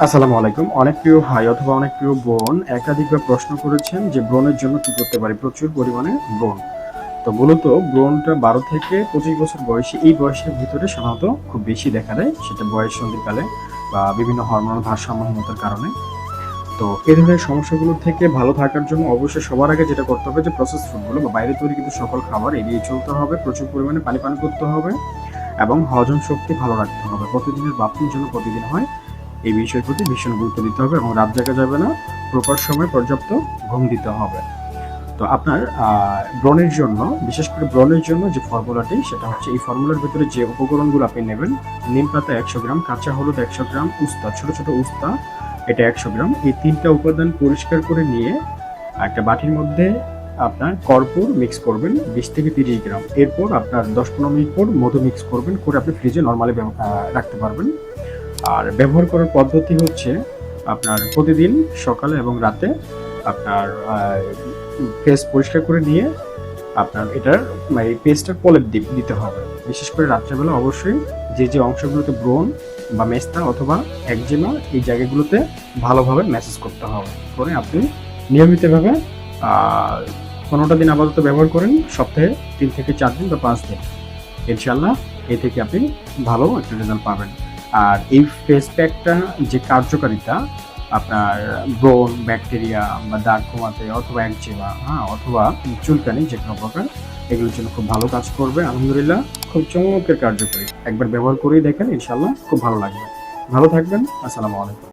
আসসালামু আলাইকুম। অনেক প্রিয় ভাই অথবা অনেক প্রিয় বোন একাধিকবার প্রশ্ন করেছেন যে ব্রণের জন্য কি করতে পারি? প্রচুর পরিমাণে ব্রণ। তো মূলত ব্রণটা বারো থেকে পঁচিশ বছর বয়সী, এই বয়সের ভিতরে সাধারণত খুব বেশি দেখা দেয়। সেটা বয়স সন্ধিকালে বা বিভিন্ন হরমোনাল ভারসাম্যহীনতার কারণে। তো এই ধরনের সমস্যাগুলো থেকে ভালো থাকার জন্য অবশ্যই সবার আগে যেটা করতে হবে যে প্রসেস ফুডগুলো বা বাইরে তৈরি কিন্তু সকল খাবার এড়িয়ে চলতে হবে, প্রচুর পরিমাণে পানি পান করতে হবে এবং হজম শক্তি ভালো রাখতে হবে। প্রতিদিনের বাথরুম জন্য প্রতিদিন হয় এই বিষয়ের প্রতি ভীষণ গুরুত্ব দিতে হবে এবং রাত জাগা যাবে না, প্রপার সময় পর্যাপ্ত ঘুম দিতে হবে। তো আপনার ব্রণের জন্য, বিশেষ করে ব্রণের জন্য যে ফর্মুলাটি সেটা হচ্ছে এই ফর্মুলার ভিতরে যে উপকরণগুলো আপনি নেবেন, নিম পাতা একশো গ্রাম, কাঁচা হলুদ একশো গ্রাম, উস্তা, ছোট ছোট উস্তা, এটা একশো গ্রাম। এই তিনটা উপাদান পরিষ্কার করে নিয়ে একটা বাটির মধ্যে আপনার কর্পূর মিক্স করবেন, বিশ থেকে তিরিশ গ্রাম। এরপর আপনার দশ পনেরো মিনিট পর মধু মিক্স করবেন, করে আপনি ফ্রিজে নর্মালি রাখতে পারবেন। আর ব্যবহার করার পদ্ধতি হচ্ছে আপনার প্রতিদিন সকালে এবং রাতে আপনার ফেস পরিষ্কার করে নিয়ে আপনার এটার মানে পেস্টটা প্রলেপ দিতে হবে। বিশেষ করে রাত্রেবেলা অবশ্যই যে যে অংশগুলোতে ব্রণ বা মেস্তা অথবা একজিমা এই জায়গাগুলোতে ভালোভাবে ম্যাসেজ করতে হবে। করে আপনি নিয়মিতভাবে পনেরোটা দিন আপাতত ব্যবহার করেন, সপ্তাহে তিন থেকে চার দিন বা পাঁচ দিন। ইনশাল্লাহ এ থেকে আপনি ভালো একটা রেজাল্ট পাবেন। আর এই ফেস প্যাকটা যে কার্যকারিতা, আপনার ব্রোন ব্যাকটেরিয়া বা দাগ কমাতে অথবা একজিমা হ্যাঁ অথবা চুলকানি, যে কোনো প্রকার, এগুলোর জন্য খুব ভালো কাজ করবে। আলহামদুলিল্লাহ, খুব চমকের কার্যকরী। একবার ব্যবহার করেই দেখেন ইনশাল্লাহ খুব ভালো লাগবে। ভালো থাকবেন, আসসালামু আলাইকুম।